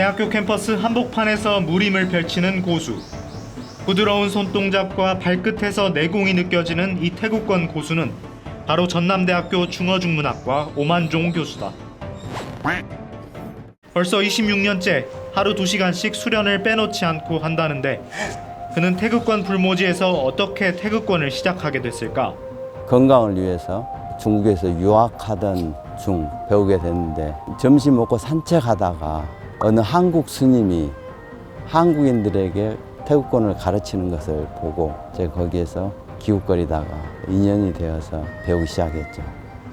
대학교 캠퍼스 한복판에서 무림을 펼치는 고수. 부드러운 손동작과 발끝에서 내공이 느껴지는 이 태국권 고수는 바로 전남대학교 중어중문학과 오만종 교수다. 벌써 26년째 하루 2시간씩 수련을 빼놓지 않고 한다는데 그는 태극권 불모지에서 어떻게 태극권을 시작하게 됐을까? 건강을 위해서 중국에서 유학하던 중 배우게 됐는데 점심 먹고 산책하다가 어느 한국 스님이 한국인들에게 태국권을 가르치는 것을 보고 제가 거기에서 기웃거리다가 인연이 되어서 배우기 시작했죠.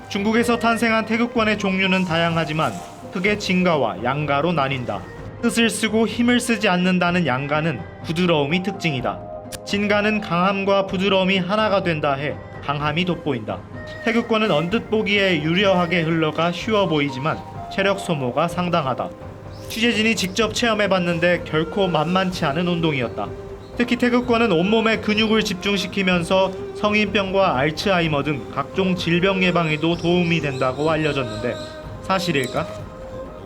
중국에서 탄생한 태극권의 종류는 다양하지만 크게 진가와 양가로 나뉜다. 뜻을 쓰고 힘을 쓰지 않는다는 양가는 부드러움이 특징이다. 진가는 강함과 부드러움이 하나가 된다 해 강함이 돋보인다. 태극권은 언뜻 보기에 유려하게 흘러가 쉬워 보이지만 체력 소모가 상당하다. 취재진이 직접 체험해봤는데 결코 만만치 않은 운동이었다. 특히 태극권은 온몸에 근육을 집중시키면서 성인병과 알츠하이머 등 각종 질병 예방에도 도움이 된다고 알려졌는데 사실일까?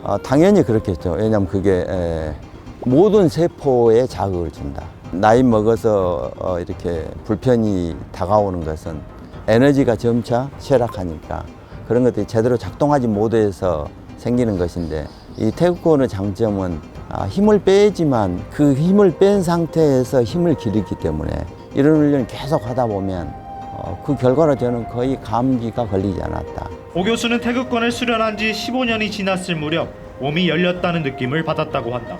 아, 당연히 그렇겠죠. 왜냐하면 그게 에, 모든 세포에 자극을 준다. 나이 먹어서 어, 이렇게 불편이 다가오는 것은 에너지가 점차 쇠락하니까 그런 것들이 제대로 작동하지 못해서 생기는 것인데 이 태극권의 장점은 아, 힘을 빼지만 그 힘을 뺀 상태에서 힘을 기르기 때문에 이런 훈련을 계속 하다 보면 어, 그 결과로 저는 거의 감기가 걸리지 않았다. 오 교수는 태극권을 수련한 지 15년이 지났을 무렵 몸이 열렸다는 느낌을 받았다고 한다.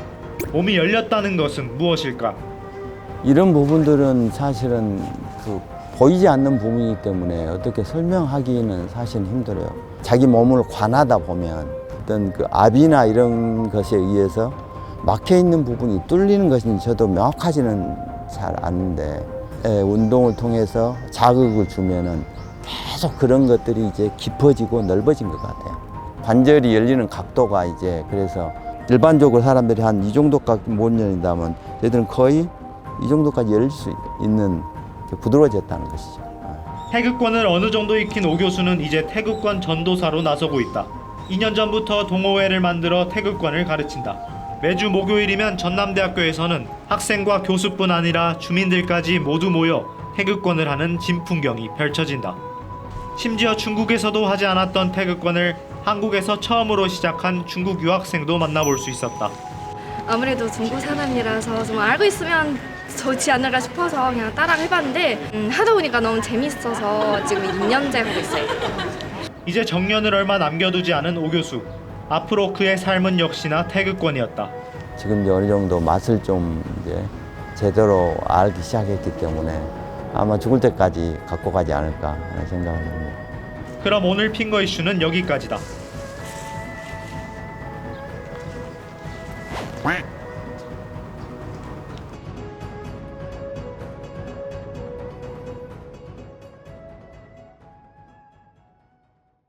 몸이 열렸다는 것은 무엇일까? 이런 부분들은 사실은 그 보이지 않는 부분이기 때문에 어떻게 설명하기는 사실 힘들어요. 자기 몸을 관하다 보면 어떤 그 압이나 이런 것에 의해서 막혀 있는 부분이 뚫리는 것인지 저도 명확하지는 잘 않는데 예, 운동을 통해서 자극을 주면은 계속 그런 것들이 이제 깊어지고 넓어진 것 같아요. 관절이 열리는 각도가 이제 그래서 일반적으로 사람들이 한 이 정도까지 못 열린다면 저희들은 거의 이 정도까지 열릴 수 있는 게 부드러워졌다는 것이죠. 태극권을 어느 정도 익힌 오 교수는 이제 태극권 전도사로 나서고 있다. 2년 전부터 동호회를 만들어 태극권을 가르친다. 매주 목요일이면 전남대학교에서는 학생과 교수뿐 아니라 주민들까지 모두 모여 태극권을 하는 진풍경이 펼쳐진다. 심지어 중국에서도 하지 않았던 태극권을 한국에서 처음으로 시작한 중국 유학생도 만나볼 수 있었다. 아무래도 중국 사람이라서 좀 알고 있으면 좋지 않을까 싶어서 그냥 따라 해봤는데 음, 하다 보니까 너무 재밌어서 지금 2년째 하고 있어요. 이제 정년을 얼마 남겨두지 않은 오 교수. 앞으로 그의 삶은 역시나 태극권이었다. 지금 어느 정도 맛을 좀 이제 제대로 알기 시작했기 때문에 아마 죽을 때까지 갖고 가지 않을까 하는 생각을 합니다. 그럼 오늘 핑거 이슈는 여기까지다.